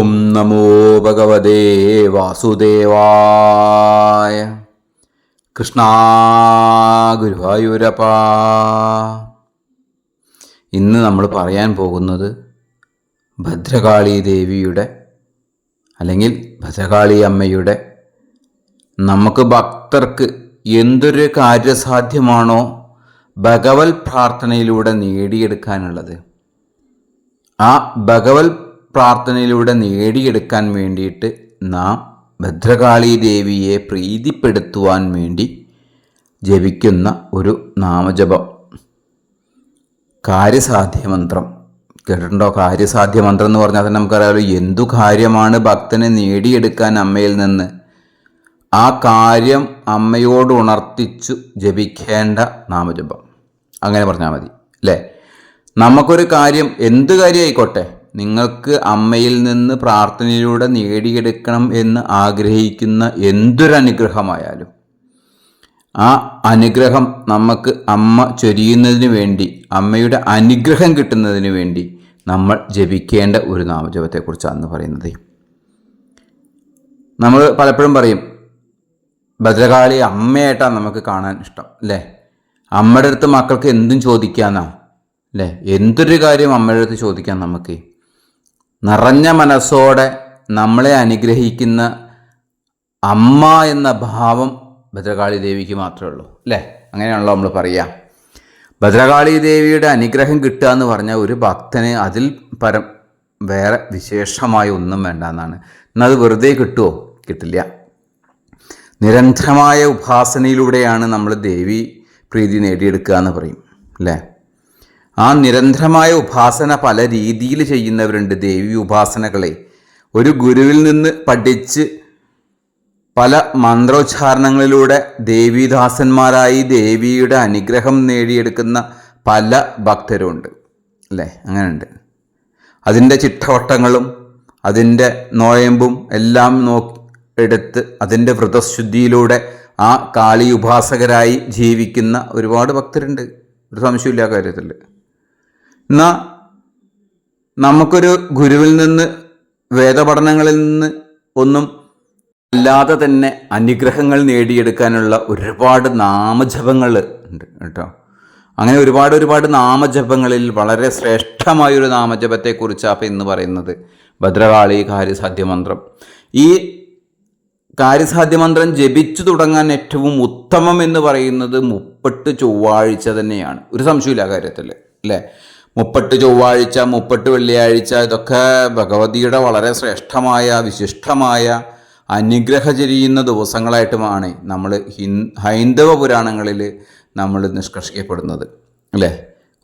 ഓം നമോ ഭഗവദേ വാസുദേവായ കൃഷ്ണ ഗുരുവായൂരപ്പ. ഇന്ന് നമ്മൾ പറയാൻ പോകുന്നത് ഭദ്രകാളി ദേവിയുടെ അല്ലെങ്കിൽ ഭദ്രകാളി അമ്മയുടെ നമുക്ക് ഭക്തർക്ക് എന്തൊരു കാര്യസാധ്യമാണോ ഭഗവത് പ്രാർത്ഥനയിലൂടെ നേടിയെടുക്കാനുള്ളത്. ആ ഭഗവത് പ്രാർത്ഥനയിലൂടെ നേടിയെടുക്കാൻ വേണ്ടിയിട്ട് നാം ഭദ്രകാളി ദേവിയെ പ്രീതിപ്പെടുത്തുവാൻ വേണ്ടി ജപിക്കുന്ന ഒരു നാമജപം. കാര്യസാധ്യമന്ത്രം. കേട്ടിട്ടുണ്ടോ? കാര്യസാധ്യമന്ത്രം എന്ന് പറഞ്ഞാൽ തന്നെ നമുക്കറിയാമല്ലോ എന്തു കാര്യമാണ് ഭക്തനെ നേടിയെടുക്കാൻ അമ്മയിൽ നിന്ന്? ആ കാര്യം അമ്മയോട് ഉണർത്തിച്ചു ജപിക്കേണ്ട നാമജപം. അങ്ങനെ പറഞ്ഞാൽ മതി അല്ലേ? നമുക്കൊരു കാര്യം എന്ത് കാര്യമായിക്കോട്ടെ? നിങ്ങൾക്ക് അമ്മയിൽ നിന്ന് പ്രാർത്ഥനയിലൂടെ നേടിയെടുക്കണം എന്ന് ആഗ്രഹിക്കുന്ന എന്തൊരനുഗ്രഹമായാലും ആ അനുഗ്രഹം നമുക്ക് അമ്മ ചൊരിയുന്നതിന് വേണ്ടി അമ്മയുടെ അനുഗ്രഹം കിട്ടുന്നതിന് വേണ്ടി നമ്മൾ ജപിക്കേണ്ട ഒരു നാമജപത്തെക്കുറിച്ചാണ് പറയുന്നത്. നമ്മൾ പലപ്പോഴും പറയും ഭദ്രകാളി അമ്മയായിട്ടാണ് നമുക്ക് കാണാൻ ഇഷ്ടം അല്ലേ? അമ്മയുടെ അടുത്ത് മക്കൾക്ക് എന്തും ചോദിക്കാന്നാ അല്ലേ? എന്തൊരു കാര്യം അമ്മയുടെ അടുത്ത് ചോദിക്കാം നമുക്ക്? നിറഞ്ഞ മനസ്സോടെ നമ്മളെ അനുഗ്രഹിക്കുന്ന അമ്മ എന്ന ഭാവം ഭദ്രകാളി ദേവിക്ക് മാത്രമേ ഉള്ളൂ അല്ലേ? അങ്ങനെയാണല്ലോ നമ്മൾ പറയുക ഭദ്രകാളി ദേവിയുടെ അനുഗ്രഹം കിട്ടുക എന്ന് പറഞ്ഞാൽ ഒരു ഭക്തന് അതിൽ പരം വേറെ വിശേഷമായ ഒന്നും വേണ്ട എന്നാണ്. എന്നത് വെറുതെ കിട്ടുമോ കിട്ടില്ല. നിരന്തരമായ ഉപാസനയിലൂടെയാണ് നമ്മൾ ദേവി പ്രീതി നേടിയെടുക്കുക എന്ന് പറയും അല്ലേ? ആ നിരന്തരമായ ഉപാസന പല രീതിയിൽ ചെയ്യുന്നവരുണ്ട് ദേവി ഉപാസനകളെ. ഒരു ഗുരുവിൽ നിന്ന് പഠിച്ച് പല മന്ത്രോച്ചാരണങ്ങളിലൂടെ ദേവീദാസന്മാരായി ദേവിയുടെ അനുഗ്രഹം നേടിയെടുക്കുന്ന പല ഭക്തരുമുണ്ട് അല്ലേ? അങ്ങനെയുണ്ട്. അതിന്റെ ചിട്ടവട്ടങ്ങളും അതിന്റെ നോയമ്പും എല്ലാം നോക്കി എടുത്ത് അതിന്റെ വ്രതശുദ്ധിയിലൂടെ ആ കാളി ഉപാസകരായി ജീവിക്കുന്ന ഒരുപാട് ഭക്തരുണ്ട്. ഒരു സംശയമില്ല കാര്യത്തിൽ. എന്നാൽ നമുക്കൊരു ഗുരുവിൽ നിന്ന് വേദപഠനങ്ങളിൽ നിന്ന് ഒന്നും അല്ലാതെ തന്നെ അനുഗ്രഹങ്ങൾ നേടിയെടുക്കാനുള്ള ഒരുപാട് നാമജപങ്ങൾ ഉണ്ട് കേട്ടോ. അങ്ങനെ ഒരുപാട് ഒരുപാട് നാമജപങ്ങളിൽ വളരെ ശ്രേഷ്ഠമായൊരു നാമജപത്തെക്കുറിച്ചാണ് ഇന്ന് പറയുന്നത് ഭദ്രകാളി കാര്യസാധ്യമന്ത്രം. ഈ കാര്യസാധ്യമന്ത്രം ജപിച്ചു തുടങ്ങാൻ ഏറ്റവും ഉത്തമം എന്ന് പറയുന്നത് മുപ്പട്ട് ചൊവ്വാഴ്ച തന്നെയാണ്. ഒരു സംശയമില്ല കാര്യത്തിൽ അല്ലേ? മുപ്പട്ട് ചൊവ്വാഴ്ച മുപ്പട്ട് വെള്ളിയാഴ്ച ഇതൊക്കെ ഭഗവതിയുടെ വളരെ ശ്രേഷ്ഠമായ വിശിഷ്ടമായ അനുഗ്രഹ ചെരിയുന്ന ദിവസങ്ങളായിട്ടുമാണ് നമ്മൾ ഹിൻ ഹൈന്ദവ പുരാണങ്ങളിൽ നമ്മൾ നിഷ്കർഷിക്കപ്പെടുന്നത്. അല്ലേ?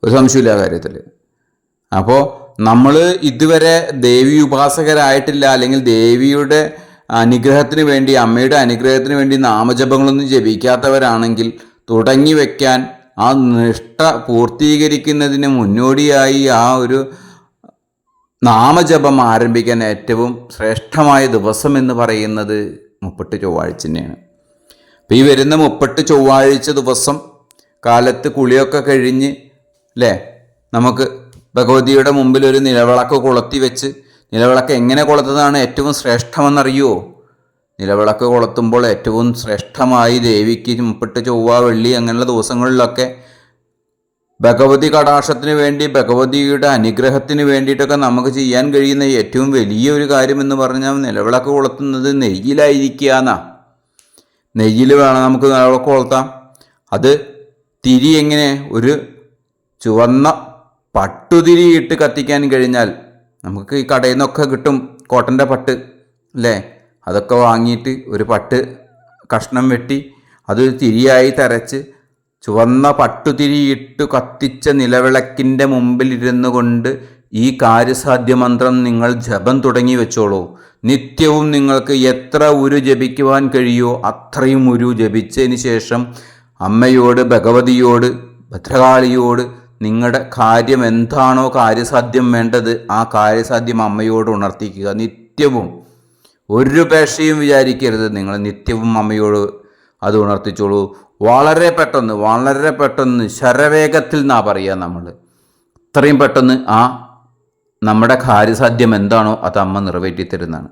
ഒരു സംശയമില്ല കാര്യത്തിൽ അപ്പോൾ നമ്മൾ ഇതുവരെ ദേവി ഉപാസകരായിട്ടില്ല അല്ലെങ്കിൽ ദേവിയുടെ അനുഗ്രഹത്തിന് വേണ്ടി അമ്മയുടെ അനുഗ്രഹത്തിന് വേണ്ടി നാമജപങ്ങളൊന്നും ജപിക്കാത്തവരാണെങ്കിൽ തുടങ്ങി വയ്ക്കാൻ ആ നിഷ്ഠ പൂർത്തീകരിക്കുന്നതിന് മുന്നോടിയായി ആ ഒരു നാമജപം ആരംഭിക്കാൻ ഏറ്റവും ശ്രേഷ്ഠമായ ദിവസം എന്ന് പറയുന്നത് മുപ്പട്ട് ചൊവ്വാഴ്ച തന്നെയാണ്. അപ്പോൾ ഈ വരുന്ന മുപ്പട്ട് ചൊവ്വാഴ്ച ദിവസം കാലത്ത് കുളിയൊക്കെ കഴിഞ്ഞ് അല്ലേ നമുക്ക് ഭഗവതിയുടെ മുമ്പിൽ ഒരു നിലവിളക്ക് കൊളുത്തി വെച്ച് നിലവിളക്ക് എങ്ങനെ കൊളുത്തുന്നതാണ് ഏറ്റവും ശ്രേഷ്ഠമെന്നറിയുമോ നിലവിളക്ക് കൊളുത്തുമ്പോൾ ഏറ്റവും ശ്രേഷ്ഠമായി ദേവിക്ക് ചുമപ്പിട്ട് ചൊവ്വ വെള്ളി അങ്ങനെയുള്ള ദിവസങ്ങളിലൊക്കെ ഭഗവതി കടാക്ഷത്തിന് വേണ്ടി ഭഗവതിയുടെ അനുഗ്രഹത്തിന് വേണ്ടിയിട്ടൊക്കെ നമുക്ക് ചെയ്യാൻ കഴിയുന്ന ഏറ്റവും വലിയ ഒരു കാര്യം എന്ന് പറഞ്ഞാൽ നിലവിളക്ക് കൊളുത്തുന്നത് നെയ്യിലായിരിക്കുക എന്നാ. നെയ്യിൽ വേണം നമുക്ക് നിലവിളക്ക് കൊളുത്താം. അത് തിരി എങ്ങനെ ഒരു ചുവന്ന പട്ടുതിരി ഇട്ട് കത്തിക്കാൻ കഴിഞ്ഞാൽ നമുക്ക് ഈ കടയിൽ നിന്നൊക്കെ കിട്ടും കോട്ടന്റെ പട്ട് അല്ലേ? അതൊക്കെ വാങ്ങിയിട്ട് ഒരു പട്ട് കഷ്ണം വെട്ടി അത് തിരിയായി തരച്ച് ചുവന്ന പട്ടുതിരിയിട്ട് കത്തിച്ച നിലവിളക്കിന്റെ മുമ്പിലിരുന്നു കൊണ്ട് ഈ കാര്യസാധ്യമന്ത്രം നിങ്ങൾ ജപം തുടങ്ങി വെച്ചോളൂ. നിത്യവും നിങ്ങൾക്ക് എത്ര ഉരു ജപിക്കുവാൻ കഴിയുമോ അത്രയും ഉരു ജപിച്ചതിന് ശേഷം അമ്മയോട് ഭഗവതിയോട് ഭദ്രകാളിയോട് നിങ്ങളുടെ കാര്യം എന്താണോ കാര്യസാധ്യം വേണ്ടത് ആ കാര്യസാധ്യം അമ്മയോട് ഉണർത്തിക്കുക. നിത്യവും ഒരു പേക്ഷയും വിചാരിക്കരുത്. നിങ്ങൾ നിത്യവും അമ്മയോട് അത് ഉണർത്തിച്ചോളൂ. വളരെ പെട്ടെന്ന് വളരെ പെട്ടെന്ന് ശരവേഗത്തിൽ എന്നാ പറയുക നമ്മൾ ഇത്രയും പെട്ടെന്ന് ആ നമ്മുടെ കാര്യസാധ്യം എന്താണോ അത് അമ്മ നിറവേറ്റി തരുന്നതാണ്.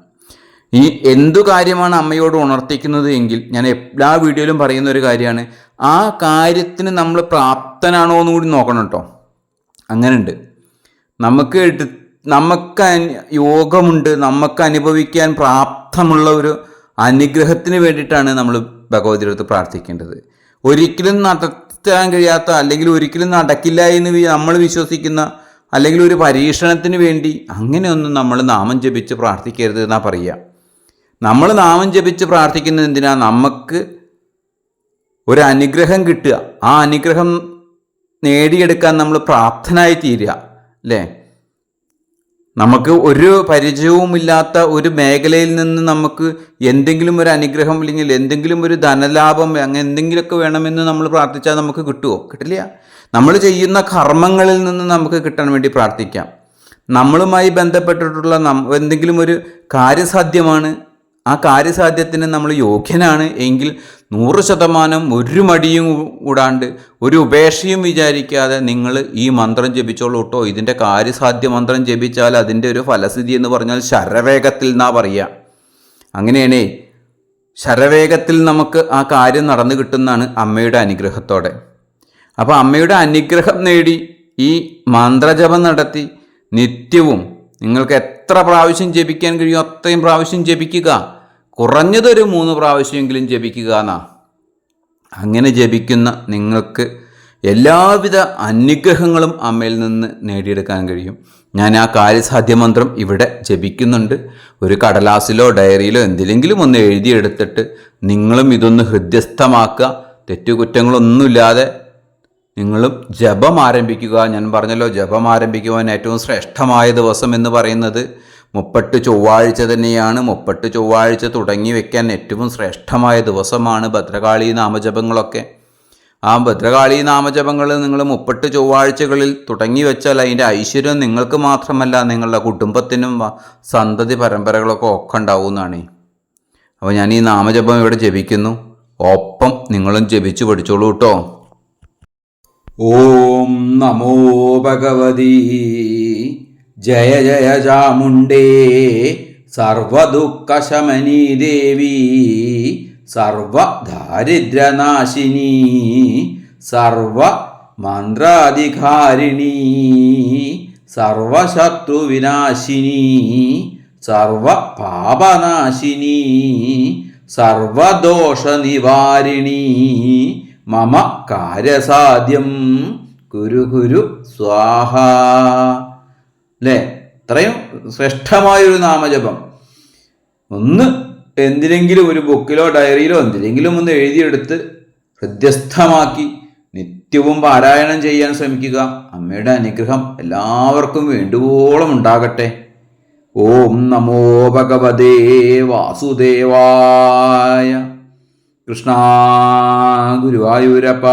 ഈ എന്തു കാര്യമാണ് അമ്മയോട് ഉണർത്തിക്കുന്നത് എങ്കിൽ ഞാൻ എല്ലാ വീഡിയോയിലും പറയുന്ന ഒരു കാര്യമാണ് ആ കാര്യത്തിന് നമ്മൾ പ്രാപ്തനാണോ എന്ന് കൂടി നോക്കണം കേട്ടോ അങ്ങനെയുണ്ട്. നമുക്ക് എടു നമുക്ക് യോഗമുണ്ട് നമുക്ക് അനുഭവിക്കാൻ പ്രാപ്തമുള്ള ഒരു അനുഗ്രഹത്തിന് വേണ്ടിയിട്ടാണ് നമ്മൾ ഭഗവതിയുടെ പ്രാർത്ഥിക്കേണ്ടത്. ഒരിക്കലും നടത്താൻ കഴിയാത്ത അല്ലെങ്കിൽ ഒരിക്കലും നടക്കില്ല എന്ന് നമ്മൾ വിശ്വസിക്കുന്ന അല്ലെങ്കിൽ ഒരു പരീക്ഷണത്തിന് വേണ്ടി അങ്ങനെയൊന്നും നമ്മൾ നാമം ജപിച്ച് പ്രാർത്ഥിക്കരുത് എന്നാ പറയുക. നമ്മൾ നാമം ജപിച്ച് പ്രാർത്ഥിക്കുന്നത് എന്തിനാ? നമുക്ക് ഒരു അനുഗ്രഹം കിട്ടുക. ആ അനുഗ്രഹം നേടിയെടുക്കാൻ നമ്മൾ പ്രാപ്തനായി തീരുക അല്ലേ? നമുക്ക് ഒരു പരിചയവുമില്ലാത്ത ഒരു മേഖലയിൽ നിന്ന് നമുക്ക് എന്തെങ്കിലും ഒരു അനുഗ്രഹം അല്ലെങ്കിൽ എന്തെങ്കിലും ഒരു ധനലാഭം അങ്ങനെ എന്തെങ്കിലുമൊക്കെ വേണമെന്ന് നമ്മൾ പ്രാർത്ഥിച്ചാൽ നമുക്ക് കിട്ടുമോ കിട്ടില്ല. നമ്മൾ ചെയ്യുന്ന കർമ്മങ്ങളിൽ നിന്ന് നമുക്ക് കിട്ടാൻ വേണ്ടി പ്രാർത്ഥിക്കാം. നമ്മളുമായി ബന്ധപ്പെട്ടിട്ടുള്ള എന്തെങ്കിലും ഒരു കാര്യസാധ്യമാണ്. ആ കാര്യസാധ്യത്തിന് നമ്മൾ യോഗ്യനാണ് എങ്കിൽ നൂറ് ശതമാനം ഒരു മടിയും കൂടാണ്ട് ഒരു ഉപേക്ഷയും വിചാരിക്കാതെ നിങ്ങൾ ഈ മന്ത്രം ജപിച്ചോളൂ കേട്ടോ. ഇതിന്റെ കാര്യസാധ്യ മന്ത്രം ജപിച്ചാൽ അതിന്റെ ഒരു ഫലസ്ഥിതി എന്ന് പറഞ്ഞാൽ ശരവേഗത്തിൽ എന്നാ പറയുക. അങ്ങനെയാണേ ശരവേഗത്തിൽ നമുക്ക് ആ കാര്യം നടന്നു കിട്ടുന്നതാണ് അമ്മയുടെ അനുഗ്രഹത്തോടെ. അപ്പോൾ അമ്മയുടെ അനുഗ്രഹം നേടി ഈ മന്ത്രജപം നടത്തി നിത്യവും നിങ്ങൾക്ക് എത്ര പ്രാവശ്യം ജപിക്കാൻ കഴിയും അത്രയും പ്രാവശ്യം ജപിക്കുക. കുറഞ്ഞതൊരു മൂന്ന് പ്രാവശ്യമെങ്കിലും ജപിക്കുക എന്നാ. അങ്ങനെ ജപിക്കുന്ന നിങ്ങൾക്ക് എല്ലാവിധ അനുഗ്രഹങ്ങളും അമ്മയിൽ നിന്ന് നേടിയെടുക്കാൻ കഴിയും. ഞാൻ ആ കാര്യസാധ്യ മന്ത്രം ഇവിടെ ജപിക്കുന്നുണ്ട്. ഒരു കടലാസിലോ ഡയറിയിലോ എന്തിലെങ്കിലും ഒന്ന് എഴുതിയെടുത്തിട്ട് നിങ്ങളും ഇതൊന്ന് ഹൃദ്യസ്ഥമാക്കുക. തെറ്റുകുറ്റങ്ങളൊന്നുമില്ലാതെ നിങ്ങളും ജപം ആരംഭിക്കുക. ഞാൻ പറഞ്ഞല്ലോ ജപം ആരംഭിക്കുവാൻ ഏറ്റവും ശ്രേഷ്ഠമായ ദിവസം എന്ന് പറയുന്നത് മുപ്പട്ട് ചൊവ്വാഴ്ച തന്നെയാണ് മുപ്പട്ട് ചൊവ്വാഴ്ച തുടങ്ങി വെക്കാൻ ഏറ്റവും ശ്രേഷ്ഠമായ ദിവസമാണ് ഭദ്രകാളി നാമജപങ്ങളൊക്കെ. ആ ഭദ്രകാളി നാമജപങ്ങൾ നിങ്ങൾ മുപ്പട്ട് ചൊവ്വാഴ്ചകളിൽ തുടങ്ങി വെച്ചാൽ അതിന്റെ ഐശ്വര്യം നിങ്ങൾക്ക് മാത്രമല്ല നിങ്ങളുടെ കുടുംബത്തിനും സന്തതി പരമ്പരകളൊക്കെ ഒക്കെ ഉണ്ടാവുന്നതാണ്. അപ്പോൾ ഞാൻ ഈ നാമജപം ഇവിടെ ജപിക്കുന്നു. ഒപ്പം നിങ്ങളും ജപിച്ചു പഠിച്ചോളൂ കേട്ടോ. ഓം നമോ ഭഗവതി ജയ ജയ ചാമുണ്ടേ സർവദുഃഖശമനീ ദേവി. സർവദാരിദ്ര്യനാശിനി. സർവ മന്ത്രാധികാരിണി സർവശത്രുവിനാശിനി. സർവ പാപനാശിനി സർവദോഷനിവാരിണി. മമ കാര്യസാധ്യം. കുരു കുരു സ്വാഹ. അല്ലേ ഇത്രയും ശ്രേഷ്ഠമായൊരു നാമജപം. ഒന്ന് എന്തിനെങ്കിലും ഒരു ബുക്കിലോ ഡയറിയിലോ എന്തിനെങ്കിലും ഒന്ന് എഴുതിയെടുത്ത് ഹൃദ്യസ്ഥമാക്കി നിത്യവും പാരായണം ചെയ്യാൻ ശ്രമിക്കുക. അമ്മയുടെ അനുഗ്രഹം എല്ലാവർക്കും വേണ്ടുവോളം ഉണ്ടാകട്ടെ. ഓം നമോ ഭഗവതേ വാസുദേവായ കൃഷ്ണ ഗുരുവായൂരപ്പ.